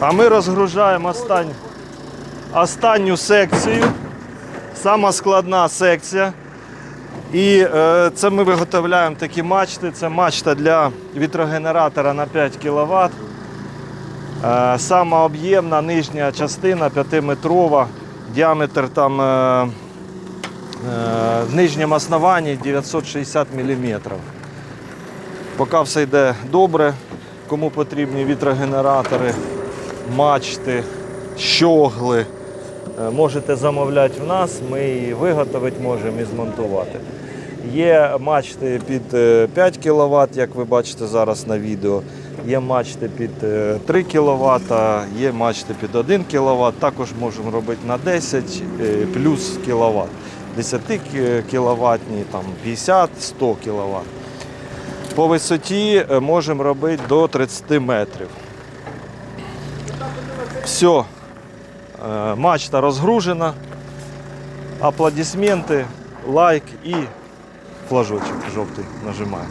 А ми розгружаємо останню, останню секцію. Сама складна секція. І е, це ми виготовляємо такі мачти. Це мачта для вітрогенератора на 5 кВт. Е, сама об'ємна нижня частина 5-метрова, діаметр там е, е, в нижньому основанні 960 мм. Поки все йде добре, кому потрібні вітрогенератори, мачти, щогли, е, можете замовляти в нас, ми її виготовити можемо і змонтувати. Є мачти під е, 5 кВт, як ви бачите зараз на відео. Є мачти під е, 3 кВт, є мачти під 1 кВт. Також можемо робити на 10 е, плюс кВт. 10 кВт, там 50-100 кВт. По висоті е, можемо робити до 30 метрів. Все. Е, Мачта розгружена. Аплодисменти, лайк і флажочок жовтий нажимаємо.